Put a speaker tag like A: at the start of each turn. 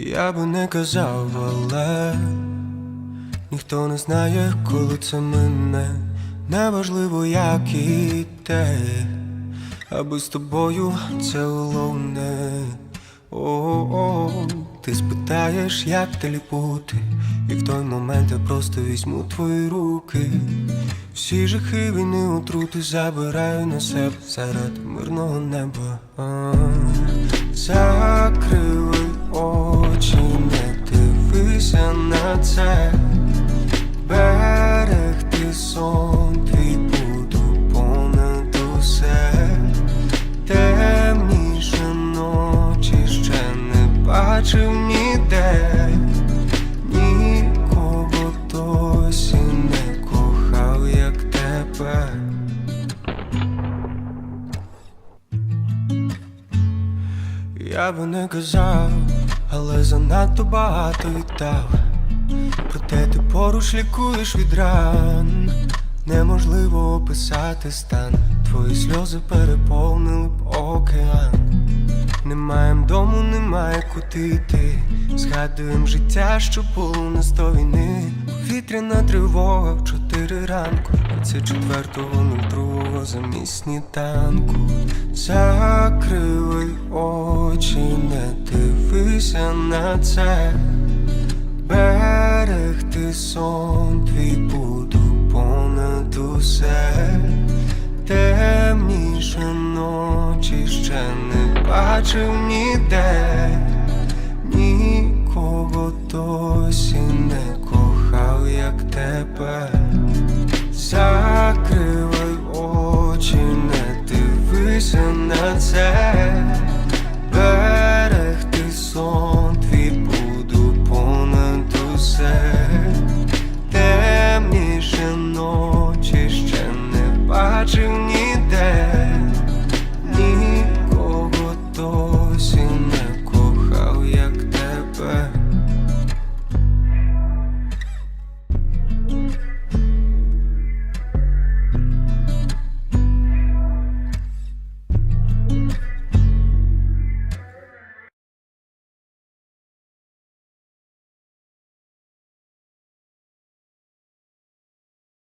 A: Я би не казав, але ніхто не знає, коли це мине. Неважливо, як і те, аби з тобою це головне. О, о, ти спитаєш, як далі бути, і в той момент я просто візьму твої руки. Всі жахи війни отрути забираю на себе серед мирного неба. Це. Берегти сон твій буду понад усе. Темніше ночі ще не бачив ніде. Нікого досі не кохав, як тебе. Я би не казав, але занадто багато віддав. Проте ти поруч лікуєш від ран. Неможливо описати стан. Твої сльози переповнили б океан. Немає дому, немає куди йти. Згадуєм життя, що було на сто війни. Повітряна тривога в чотири ранку. Це четвертого другого замість сніданку. Закрили очі, не дивися на це. Сон твій буду понад усе, темніше ночі ще не бачив ніде, нікого досі не кохав, як тебе, закривай очі, не дивися на це.